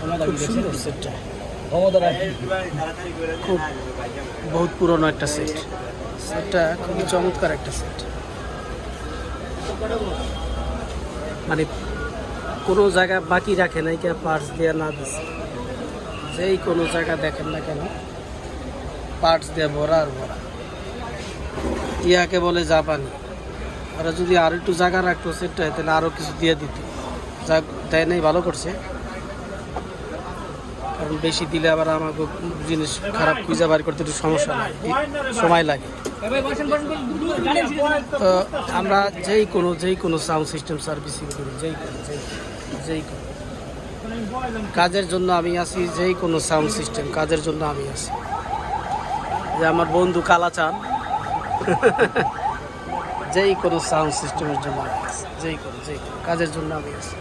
খুব সুন্দর। সেটটা খুব বহুত পুরনো একটা সেট সেটটা খুবই চমৎকার একটা সেট মানে কোনো জায়গা বাকি রাখে নাই কে পার্টস দেওয়া না দিছে। যেই কোনো জায়গা দেখেন না কেন পার্টস দিয়ে ভরা আর ভরা। ইয়াকে বলে জাপানি। ওরা যদি আর একটু জায়গা রাখতো সেটটায় তাহলে আরও কিছু দিয়ে দিত। যা দেয় নাই ভালো করছে। কারণ বেশি দিলে আবার আমাকে জিনিস খারাপ খুঁজে বার করতে একটু সমস্যা সময় লাগে। তো আমরা যেই কোনো যেই কোনো সাউন্ড সিস্টেম সার্ভিসিং করি যেই কোনো যেই কোনো, কাজের জন্য আমি আছি যেই কোনো সাউন্ড সিস্টেম কাজের জন্য আমি আছি। যে আমার বন্ধু কালাচান যেই কোনো সাউন্ড সিস্টেমের জন্য আমি আছি যেই কোনো যেই কোনো কাজের জন্য আমি আছি।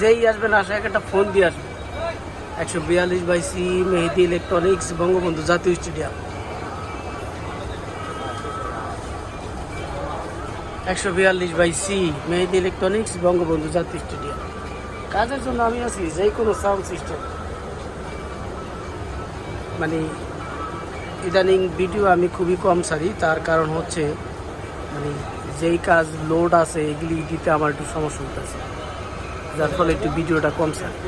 যেই আসবেন আসে একটা ফোন দিয়ে আসবেন একশো বিয়াল্লিশ by C Mehedi electronics, Bangabandhu জাতীয় স্টেডিয়াম। একশো বিয়াল্লিশ by C Mehedi electronics, Bangabandhu জাতীয় স্টেডিয়াম। কাজের জন্য আমি আছি যে কোনো সাউন্ড সিস্টেম। মানে ইদানিং ভিডিও আমি খুবই কম সারি তার কারণ হচ্ছে মানে যেই কাজ লোড আছে, এগুলি দিতে আমার একটু সমস্যা হতেছে যার ফলে একটু ভিডিওটা কম ছাড়ি।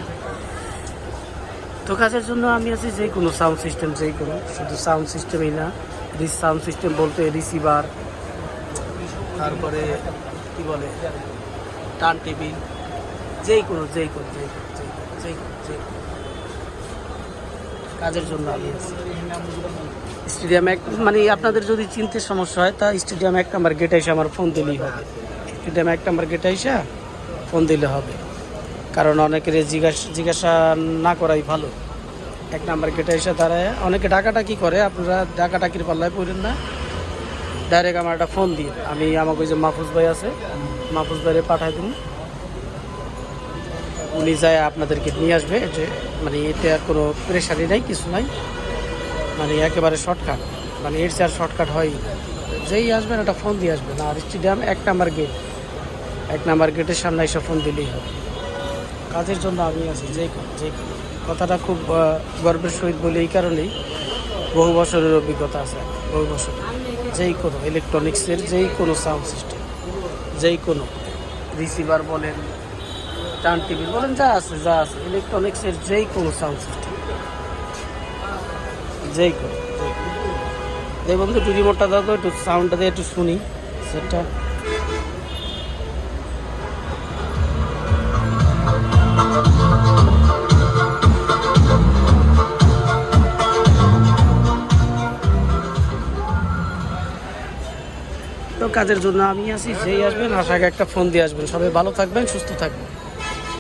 তো কাজের জন্য আমি আছি যে কোনো সাউন্ড সিস্টেম যেই কোনো, শুধু সাউন্ড সিস্টেমই না রিস সাউন্ড সিস্টেম বলতে রিসিভার তারপরে কি বলে টার্ন টেবিল যেই কোনো যেই কোনো যেই যেই যেই কাজের জন্য আমি স্টেডিয়াম এক মানে আপনাদের যদি চিনতে সমস্যা হয়, তা স্টেডিয়াম এক নাম্বার গেটে এসে আমার ফোন দিলেই হবে। স্টেডিয়াম এক নাম্বার গেটে এসে ফোন দিলে হবে। কারণ অনেকের জিজ্ঞাসা জিজ্ঞাসা না করাই ভালো। এক নাম্বার গেটে এসে দাঁড়ায়। অনেকে ডাকাটাকি করে, আপনারা ডাকাটাকির পাল্লায় পড়েন না। ডাইরেক্ট আমার একটা ফোন দিন আমি আমাকে যে মাহফুজ ভাই আছে, মাহফুজ ভাইরে পাঠাই দিন। উনি যায় আপনাদেরকে নিয়ে আসবে, যে মানে এতে আর কোনো প্রেশারই নাই, কিছু নাই। মানে একেবারে শর্টকাট মানে এর চেয়ে আর শর্টকাট হয়। যেই আসবেন একটা ফোন দিয়ে আসবেন। আর স্টেডিয়াম এক নাম্বার গেট এক নাম্বার গেটের সামনে এসে ফোন দিলেই হবে। কাজের জন্য আমি আছি, যে যে কথাটা খুব গর্বের সহিত বলি এই কারণেই বহু বছরের অভিজ্ঞতা আছে, বহু বছর যেই কোনো ইলেকট্রনিক্সের যেই কোনো সাউন্ড সিস্টেম যেই কোনো রিসিভার বলেন টার্ন টিভি বলেন, যা আছে যা আছে ইলেকট্রনিক্সের যেই কোনো সাউন্ড সিস্টেম যেই কোনো। এই বন্ধু একটু দাও তো, একটু সাউন্ডটা দিয়ে একটু শুনি, সেটা কাজের জন্য আমি আছি, যেই আসবেন আশাকে একটা ফোন দিয়ে আসবেন। সবাই ভালো থাকবেন, সুস্থ থাকবেন।